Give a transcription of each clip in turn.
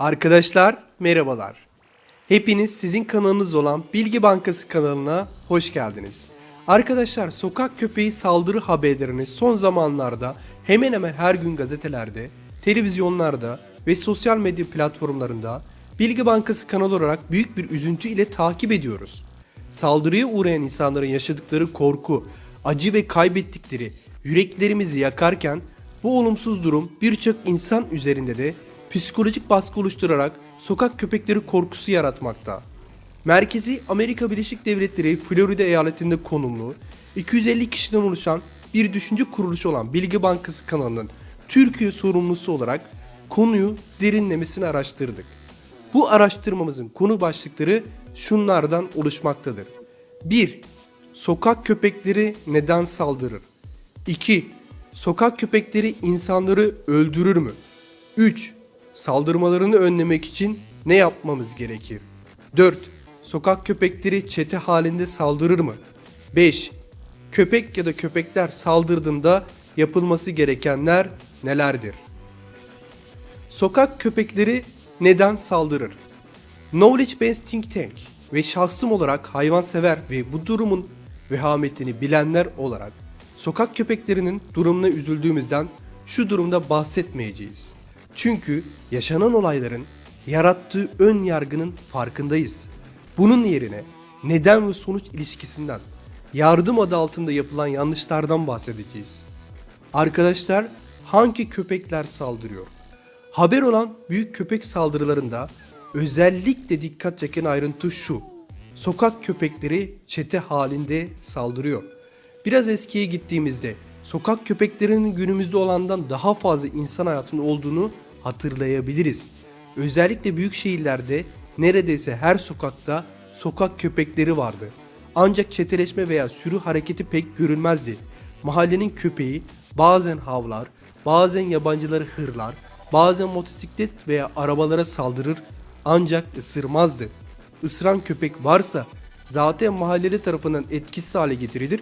Arkadaşlar merhabalar. Hepiniz sizin kanalınız olan Bilgi Bankası kanalına hoş geldiniz. Arkadaşlar sokak köpeği saldırı haberlerini son zamanlarda hemen hemen her gün gazetelerde, televizyonlarda ve sosyal medya platformlarında Bilgi Bankası kanalı olarak büyük bir üzüntü ile takip ediyoruz. Saldırıya uğrayan insanların yaşadıkları korku, acı ve kaybettikleri yüreklerimizi yakarken bu olumsuz durum birçok insan üzerinde de psikolojik baskı oluşturarak sokak köpekleri korkusu yaratmakta. Merkezi Amerika Birleşik Devletleri Florida eyaletinde konumlu 250 kişiden oluşan bir düşünce kuruluşu olan Bilgi Bankası kanalının Türkiye sorumlusu olarak konuyu derinlemesine araştırdık. Bu araştırmamızın konu başlıkları şunlardan oluşmaktadır. 1. Sokak köpekleri neden saldırır? 2. Sokak köpekleri insanları öldürür mü? 3. Saldırmalarını önlemek için ne yapmamız gerekir? 4. Sokak köpekleri çete halinde saldırır mı? 5. Köpek ya da köpekler saldırdığında yapılması gerekenler nelerdir? Sokak köpekleri neden saldırır? Knowledge Based Think Tank ve şahsım olarak hayvansever ve bu durumun vehametini bilenler olarak sokak köpeklerinin durumuna üzüldüğümüzden şu durumda bahsetmeyeceğiz. Çünkü yaşanan olayların yarattığı ön yargının farkındayız. Bunun yerine neden ve sonuç ilişkisinden, yardım adı altında yapılan yanlışlardan bahsedeceğiz. Arkadaşlar hangi köpekler saldırıyor? Haber olan büyük köpek saldırılarında özellikle dikkat çeken ayrıntı şu. Sokak köpekleri çete halinde saldırıyor. Biraz eskiye gittiğimizde sokak köpeklerinin günümüzde olandan daha fazla insan hayatında olduğunu hatırlayabiliriz. Özellikle büyük şehirlerde neredeyse her sokakta sokak köpekleri vardı. Ancak çeteleşme veya sürü hareketi pek görülmezdi. Mahallenin köpeği bazen havlar, bazen yabancıları hırlar, bazen motosiklet veya arabalara saldırır ancak ısırmazdı. Isıran köpek varsa zaten mahalleli tarafından etkisiz hale getirilir,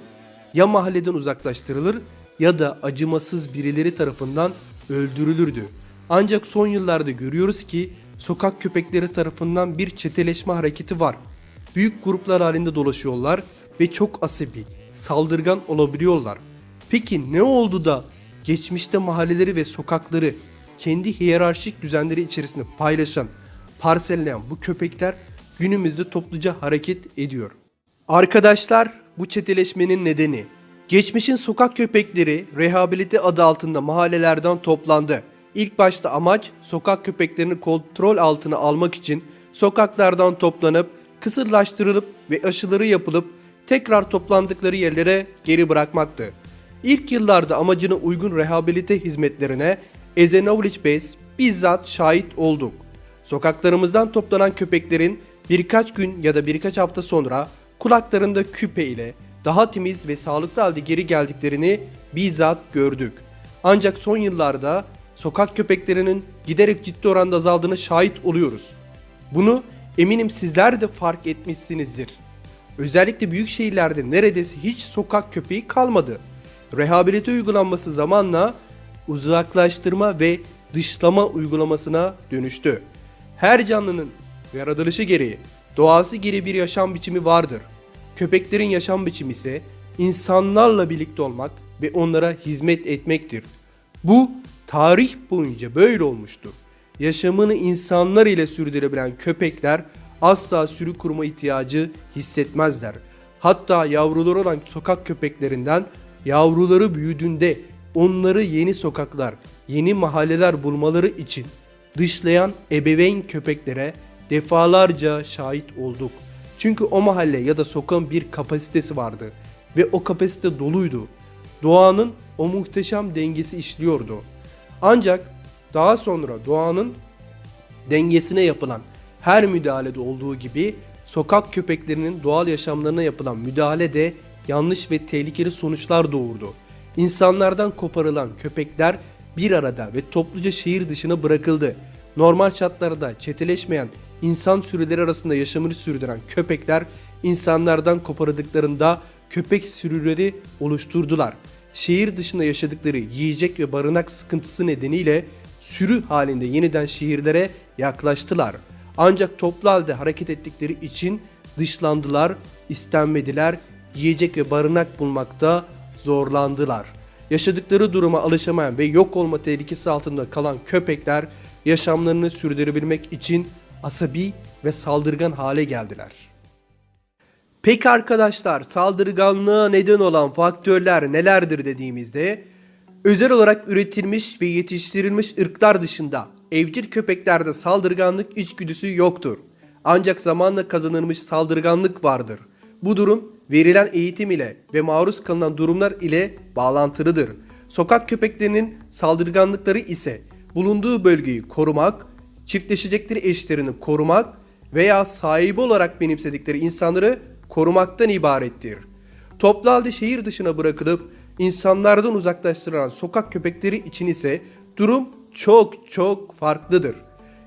ya mahalleden uzaklaştırılır ya da acımasız birileri tarafından öldürülürdü. Ancak son yıllarda görüyoruz ki sokak köpekleri tarafından bir çeteleşme hareketi var. Büyük gruplar halinde dolaşıyorlar ve çok asabi, saldırgan olabiliyorlar. Peki ne oldu da geçmişte mahalleleri ve sokakları kendi hiyerarşik düzenleri içerisinde paylaşan, parselleyen bu köpekler günümüzde topluca hareket ediyor. Arkadaşlar bu çeteleşmenin nedeni geçmişin sokak köpekleri rehabilite adı altında mahallelerden toplandı. İlk başta amaç sokak köpeklerini kontrol altına almak için sokaklardan toplanıp kısırlaştırılıp ve aşıları yapılıp tekrar toplandıkları yerlere geri bırakmaktı. İlk yıllarda amacına uygun rehabilite hizmetlerine knowledge base bizzat şahit olduk. Sokaklarımızdan toplanan köpeklerin birkaç gün ya da birkaç hafta sonra kulaklarında küpe ile daha temiz ve sağlıklı halde geri geldiklerini bizzat gördük. Ancak son yıllarda sokak köpeklerinin giderek ciddi oranda azaldığına şahit oluyoruz. Bunu eminim sizler de fark etmişsinizdir. Özellikle büyük şehirlerde neredeyse hiç sokak köpeği kalmadı. Rehabilite uygulanması zamanla uzaklaştırma ve dışlama uygulamasına dönüştü. Her canlının yaratılışı gereği, doğası gereği bir yaşam biçimi vardır. Köpeklerin yaşam biçimi ise insanlarla birlikte olmak ve onlara hizmet etmektir. Bu tarih boyunca böyle olmuştur. Yaşamını insanlar ile sürdürebilen köpekler asla sürü kurma ihtiyacı hissetmezler. Hatta yavruları olan sokak köpeklerinden yavruları büyüdüğünde onları yeni sokaklar, yeni mahalleler bulmaları için dışlayan ebeveyn köpeklere defalarca şahit olduk. Çünkü o mahalle ya da sokağın bir kapasitesi vardı ve o kapasite doluydu. Doğanın o muhteşem dengesi işliyordu. Ancak daha sonra doğanın dengesine yapılan her müdahalede olduğu gibi sokak köpeklerinin doğal yaşamlarına yapılan müdahale de yanlış ve tehlikeli sonuçlar doğurdu. İnsanlardan koparılan köpekler bir arada ve topluca şehir dışına bırakıldı. Normal şartlarda çeteleşmeyen insan sürüleri arasında yaşamını sürdüren köpekler insanlardan koparıldıklarında köpek sürüleri oluşturdular. Şehir dışında yaşadıkları yiyecek ve barınak sıkıntısı nedeniyle sürü halinde yeniden şehirlere yaklaştılar. Ancak toplu halde hareket ettikleri için dışlandılar, istenmediler, yiyecek ve barınak bulmakta zorlandılar. Yaşadıkları duruma alışamayan ve yok olma tehlikesi altında kalan köpekler yaşamlarını sürdürebilmek için asabi ve saldırgan hale geldiler. Peki arkadaşlar saldırganlığa neden olan faktörler nelerdir dediğimizde özel olarak üretilmiş ve yetiştirilmiş ırklar dışında evcil köpeklerde saldırganlık içgüdüsü yoktur. Ancak zamanla kazanılmış saldırganlık vardır. Bu durum verilen eğitim ile ve maruz kalınan durumlar ile bağlantılıdır. Sokak köpeklerinin saldırganlıkları ise bulunduğu bölgeyi korumak, çiftleşecekleri eşlerini korumak veya sahibi olarak benimsedikleri insanları korumaktan ibarettir. Toplu halde şehir dışına bırakılıp insanlardan uzaklaştırılan sokak köpekleri için ise durum çok çok farklıdır.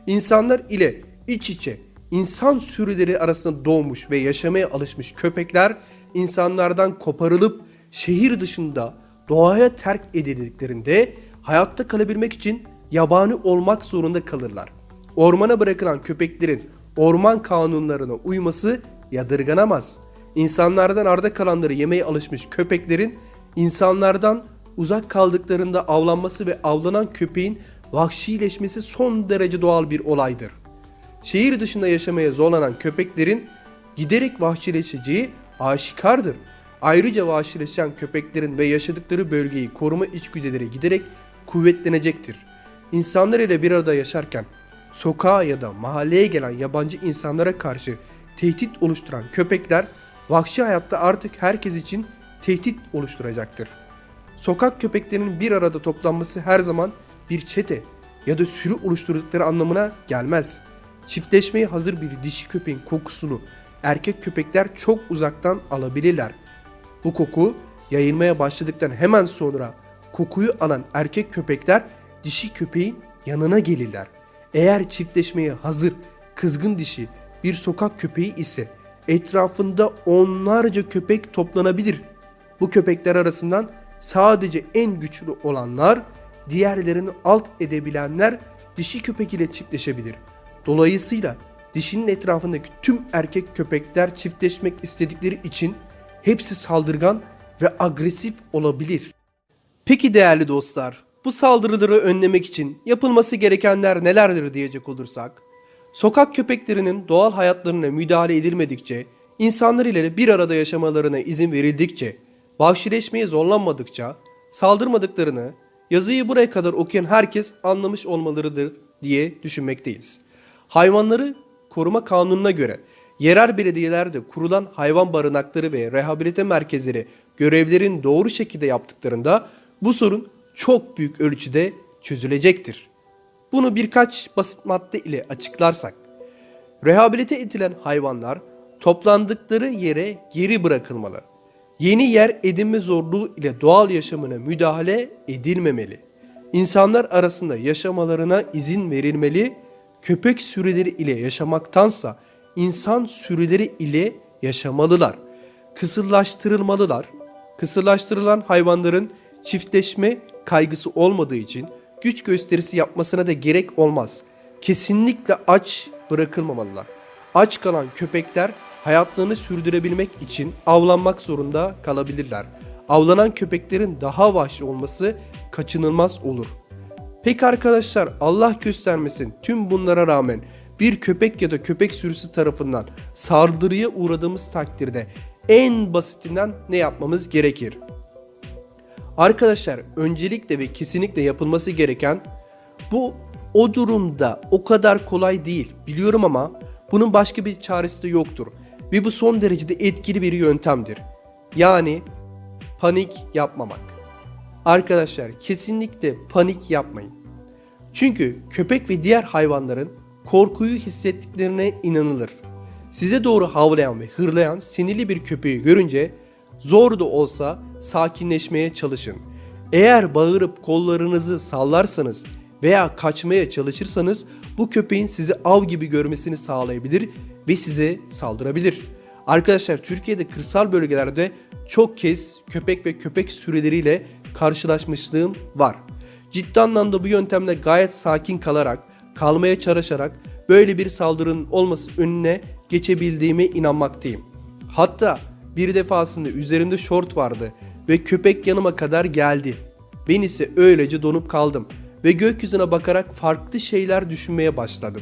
İnsanlar ile iç içe insan sürüleri arasında doğmuş ve yaşamaya alışmış köpekler insanlardan koparılıp şehir dışında doğaya terk edildiklerinde hayatta kalabilmek için yabani olmak zorunda kalırlar. Ormana bırakılan köpeklerin orman kanunlarına uyması yadırganamaz. İnsanlardan arda kalanları yemeye alışmış köpeklerin insanlardan uzak kaldıklarında avlanması ve avlanan köpeğin vahşileşmesi son derece doğal bir olaydır. Şehir dışında yaşamaya zorlanan köpeklerin giderek vahşileşeceği aşikardır. Ayrıca vahşileşen köpeklerin ve yaşadıkları bölgeyi koruma içgüdüleri giderek kuvvetlenecektir. İnsanlar ile bir arada yaşarken sokağa ya da mahalleye gelen yabancı insanlara karşı tehdit oluşturan köpekler vahşi hayatta artık herkes için tehdit oluşturacaktır. Sokak köpeklerinin bir arada toplanması her zaman bir çete ya da sürü oluşturdukları anlamına gelmez. Çiftleşmeye hazır bir dişi köpeğin kokusunu erkek köpekler çok uzaktan alabilirler. Bu koku yayılmaya başladıktan hemen sonra kokuyu alan erkek köpekler dişi köpeğin yanına gelirler. Eğer çiftleşmeye hazır kızgın dişi bir sokak köpeği ise etrafında onlarca köpek toplanabilir. Bu köpekler arasından sadece en güçlü olanlar, diğerlerini alt edebilenler dişi köpek ile çiftleşebilir. Dolayısıyla dişinin etrafındaki tüm erkek köpekler çiftleşmek istedikleri için hepsi saldırgan ve agresif olabilir. Peki değerli dostlar, bu saldırıları önlemek için yapılması gerekenler nelerdir diyecek olursak, sokak köpeklerinin doğal hayatlarına müdahale edilmedikçe, insanlar ile bir arada yaşamalarına izin verildikçe, vahşileşmeye zorlanmadıkça, saldırmadıklarını yazıyı buraya kadar okuyan herkes anlamış olmalıdır diye düşünmekteyiz. Hayvanları koruma kanununa göre yerel belediyelerde kurulan hayvan barınakları ve rehabilite merkezleri görevlerin doğru şekilde yaptıklarında bu sorun çok büyük ölçüde çözülecektir. Bunu birkaç basit madde ile açıklarsak, rehabilite edilen hayvanlar toplandıkları yere geri bırakılmalı. Yeni yer edinme zorluğu ile doğal yaşamına müdahale edilmemeli. İnsanlar arasında yaşamalarına izin verilmeli. Köpek sürüleri ile yaşamaktansa insan sürüleri ile yaşamalılar. Kısırlaştırılmalılar. Kısırlaştırılan hayvanların çiftleşme kaygısı olmadığı için güç gösterisi yapmasına da gerek olmaz. Kesinlikle aç bırakılmamalılar. Aç kalan köpekler hayatlarını sürdürebilmek için avlanmak zorunda kalabilirler. Avlanan köpeklerin daha vahşi olması kaçınılmaz olur. Peki arkadaşlar Allah göstermesin tüm bunlara rağmen bir köpek ya da köpek sürüsü tarafından saldırıya uğradığımız takdirde en basitinden ne yapmamız gerekir? Arkadaşlar öncelikle ve kesinlikle yapılması gereken bu o durumda o kadar kolay değil biliyorum ama bunun başka bir çaresi de yoktur. Ve bu son derecede etkili bir yöntemdir. Yani panik yapmamak. Arkadaşlar kesinlikle panik yapmayın. Çünkü köpek ve diğer hayvanların korkuyu hissettiklerine inanılır. Size doğru havlayan ve hırlayan sinirli bir köpeği görünce zor da olsa sakinleşmeye çalışın. Eğer bağırıp kollarınızı sallarsanız veya kaçmaya çalışırsanız bu köpeğin sizi av gibi görmesini sağlayabilir ve size saldırabilir. Arkadaşlar Türkiye'de kırsal bölgelerde çok kez köpek ve köpek sürüleriyle karşılaşmışlığım var. Ciddi anlamda bu yöntemle gayet sakin kalarak, kalmaya çalışarak böyle bir saldırının olması önüne geçebildiğime inanmaktayım. Hatta bir defasında üzerimde şort vardı ve köpek yanıma kadar geldi. Ben ise öylece donup kaldım ve gökyüzüne bakarak farklı şeyler düşünmeye başladım.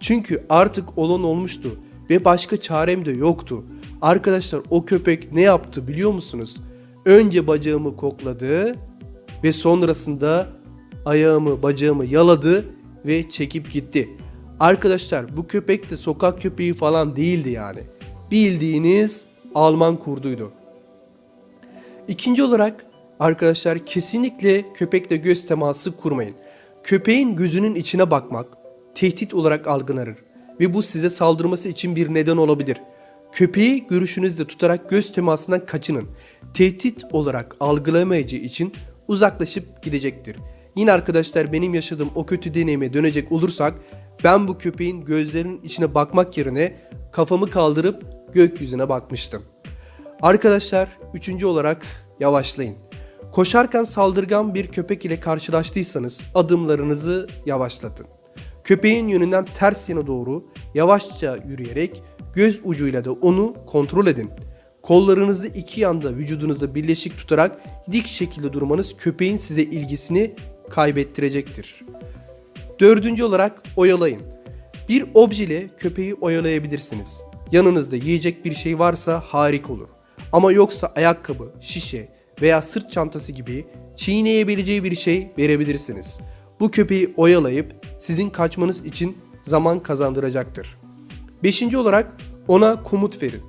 Çünkü artık olan olmuştu ve başka çarem de yoktu. Arkadaşlar o köpek ne yaptı biliyor musunuz? Önce bacağımı kokladı ve sonrasında ayağımı bacağımı yaladı ve çekip gitti. Arkadaşlar bu köpek de sokak köpeği falan değildi yani. Bildiğiniz Alman kurduydu. İkinci olarak arkadaşlar kesinlikle köpekle göz teması kurmayın. Köpeğin gözünün içine bakmak tehdit olarak algılanır ve bu size saldırması için bir neden olabilir. Köpeği görüşünüzde tutarak göz temasından kaçının. Tehdit olarak algılamayacağı için uzaklaşıp gidecektir. Yine arkadaşlar benim yaşadığım o kötü deneyime dönecek olursak ben bu köpeğin gözlerinin içine bakmak yerine kafamı kaldırıp gökyüzüne bakmıştım. Arkadaşlar üçüncü olarak yavaşlayın. Koşarken saldırgan bir köpek ile karşılaştıysanız adımlarınızı yavaşlatın. Köpeğin yönünden ters yana doğru yavaşça yürüyerek göz ucuyla da onu kontrol edin. Kollarınızı iki yanda vücudunuzda birleşik tutarak dik şekilde durmanız köpeğin size ilgisini kaybettirecektir. Dördüncü olarak oyalayın. Bir obje ile köpeği oyalayabilirsiniz. Yanınızda yiyecek bir şey varsa harika olur. Ama yoksa ayakkabı, şişe veya sırt çantası gibi çiğneyebileceği bir şey verebilirsiniz. Bu köpeği oyalayıp sizin kaçmanız için zaman kazandıracaktır. Beşinci olarak ona komut verin.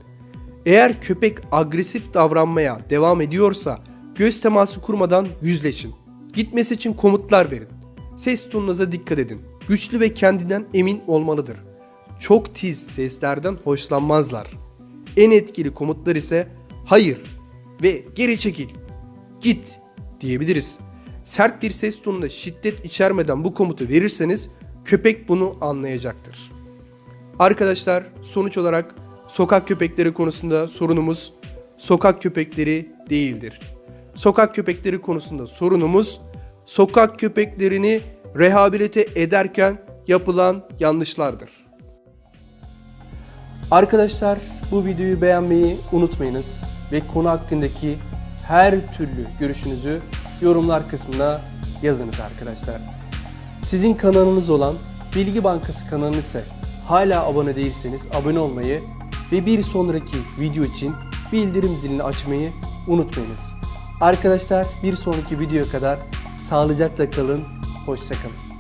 Eğer köpek agresif davranmaya devam ediyorsa göz teması kurmadan yüzleşin. Gitmesi için komutlar verin. Ses tonunuza dikkat edin. Güçlü ve kendinden emin olmalıdır. Çok tiz seslerden hoşlanmazlar. En etkili komutlar ise hayır ve geri çekil, git diyebiliriz. Sert bir ses tonunda şiddet içermeden bu komutu verirseniz köpek bunu anlayacaktır. Arkadaşlar sonuç olarak sokak köpekleri konusunda sorunumuz sokak köpekleri değildir. Sokak köpekleri konusunda sorunumuz sokak köpeklerini rehabilite ederken yapılan yanlışlardır. Arkadaşlar bu videoyu beğenmeyi unutmayınız ve konu hakkındaki her türlü görüşünüzü yorumlar kısmına yazınız arkadaşlar. Sizin kanalınız olan Bilgi Bankası kanalını ise hala abone değilseniz abone olmayı ve bir sonraki video için bildirim zilini açmayı unutmayınız. Arkadaşlar bir sonraki videoya kadar sağlıcakla kalın, hoşçakalın.